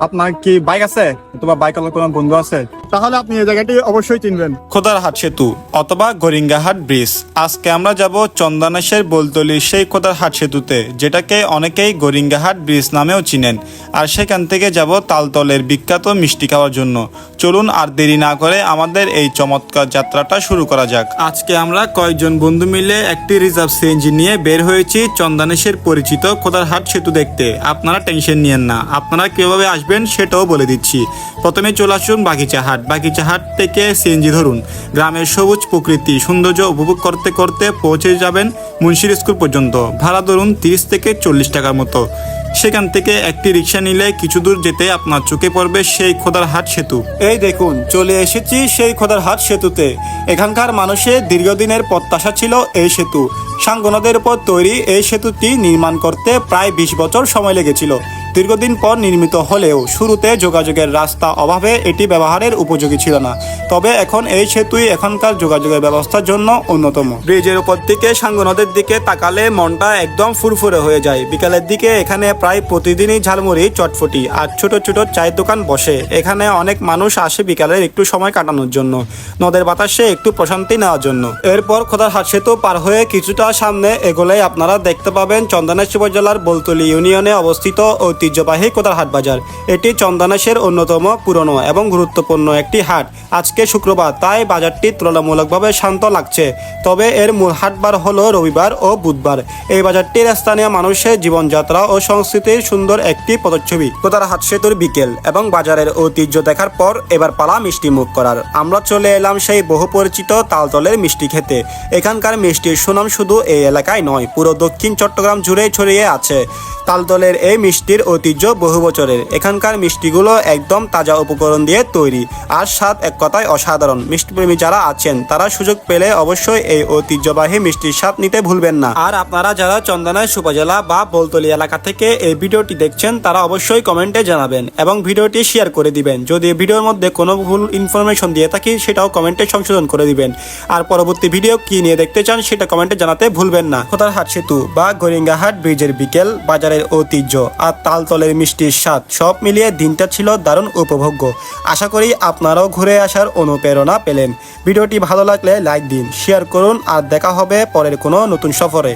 আপনার কি বাইক আছে? অথবা বাইক কোনো বন্ধু আছে? তাহলে আপনি এই জায়গাটি অবশ্যই চিনবেন। খোদারহাট সেতু অথবা গরিঙ্গাহাট ব্রিজ। আজকে আমরা যাব চন্দনেশের বলতলি সেই খোদারহাট সেতুতে, যেটাকে অনেকেই গরিঙ্গাহাট ব্রিজ নামেও চিনেন। আর সেখান থেকে যাব তালতলের বিখ্যাত মিষ্টি খাওয়ার জন্য। চলুন আর দেরি না করে আমাদের এই চমৎকার যাত্রাটা শুরু করা যাক। আজকে আমরা কয়েকজন বন্ধু মিলে একটি রিজার্ভ সিএনজি নিয়ে বের হয়েছি চন্দনেশের পরিচিত খোদারহাট সেতু দেখতে। আপনারা টেনশন নিয়েন না। আপনারা কীভাবে আসবেন সেটাও বলে দিচ্ছি। প্রথমে চলে আসুন বাগিচা হাট বাগিচা হাট থেকে সিএনজি ধরুন। গ্রামের সবুজ প্রকৃতি সৌন্দর্য উপভোগ করতে করতে পৌঁছে যাবেন মুন্সির স্কুল পর্যন্ত। ভাড়া ধরুন তিরিশ থেকে চল্লিশ টাকার মতো। সেখান থেকে একটি রিক্সা নিলে কিছু দূর যেতে আপনার চোখে পড়বে সেই খোদার হাট সেতু। এই দেখুন, চলে এসেছি সেই খোদার হাট সেতুতে। এখানকার মানুষের দীর্ঘদিনের প্রত্যাশা ছিল এই সেতু। সাঙ্গনদের উপর তৈরি এই সেতুটি নির্মাণ করতে প্রায় বিশ বছর সময় লেগেছিল। দীর্ঘদিন পর নির্মিত হলেও শুরুতে যোগাযোগের রাস্তা অভাবে এটি ব্যবহারের উপযোগী ছিল না। তবে এখন এই সেতুই এখনকার যোগাযোগের ব্যবস্থার জন্য অন্যতম। ব্রিজের উপর থেকে সাঙ্গ নদের দিকে তাকালে মনটা একদম ফুরফুরে হয়ে যায়। বিকালের দিকে এখানে প্রায় প্রতিদিনই ঝালমুড়ি, চটফটি আর ছোট ছোট চায়ের দোকান বসে। এখানে অনেক মানুষ আসে বিকালের একটু সময় কাটানোর জন্য, নদের বাতাসে একটু প্রশান্তি নেওয়ার জন্য। এরপর খোদার হাট সেতু পার হয়ে কিছুটা সামনে এগোলেই আপনারা দেখতে পাবেন চন্দনেশ্বর জেলার বলতলি ইউনিয়নে অবস্থিত ঐতিহ্যবাহী কোদার হাট বাজার। এটি চন্দনেশের অন্যতম পুরনো এবং গুরুত্বপূর্ণ একটি হাট। আজকে শুক্রবার, তাই বাজারটি তুলনামূলকভাবে শান্ত লাগছে। তবে এর মূল হাটবার হল রবিবার ও বুধবার। এই বাজারটির স্থানীয় মানুষের জীবনযাত্রা ও সংস্কৃতির সুন্দর একটি পদচ্ছবি কোদার হাট সেতুর বিকেল এবং বাজারের ঐতিহ্য দেখার পর এবার পালা মিষ্টি মুখ করার। আমরা চলে এলাম সেই বহু পরিচিত তালতলের মিষ্টি খেতে। এখানকার মিষ্টির সুনাম শুধু এই এলাকায় নয়, পুরো দক্ষিণ চট্টগ্রাম জুড়েই ছড়িয়ে আছে। তালতলের এই মিষ্টির ঐতিহ্য বহু বছরের। এখানকার মিষ্টিগুলো একদম তাজা উপকরণ দিয়ে তৈরি। আর স্বাদ এক কথায় অসাধারণ। মিষ্টিপ্রেমী যারা আছেন, তারা সুযোগ পেলে অবশ্যই এই ঐতিহ্যবাহী মিষ্টির স্বাদ নিতে ভুলবেন না। আর আপনারা যারা চন্দনাইশ উপজেলা বা বলতলি এলাকা থেকে এই ভিডিওটি দেখছেন, তারা অবশ্যই কমেন্টে জানাবেন এবং ভিডিওটি শেয়ার করে দিবেন। যদি ভিডিওর মধ্যে কোনো ভুল ইনফরমেশন দিয়ে থাকি, সেটাও কমেন্টে সংশোধন করে দিবেন। আর পরবর্তী ভিডিও কি নিয়ে দেখতে চান, সেটা কমেন্টে জানাতে ভুলবেন না। খোদারহাট সেতু বা গরিঙ্গাহাট ব্রিজের বিকেল বাজারের ঐতিহ্য। আর তালতলের মিষ্টির স্বাদ সব মিলিয়ে দিনটা ছিল দারুণ উপভোগ্য। আশা করি আপনারাও ঘুরে আসার অনুপ্রেরণা পেলেন। ভিডিওটি ভালো লাগলে লাইক দিন, শেয়ার করুন, আর দেখা হবে পরের কোনো নতুন সফরে।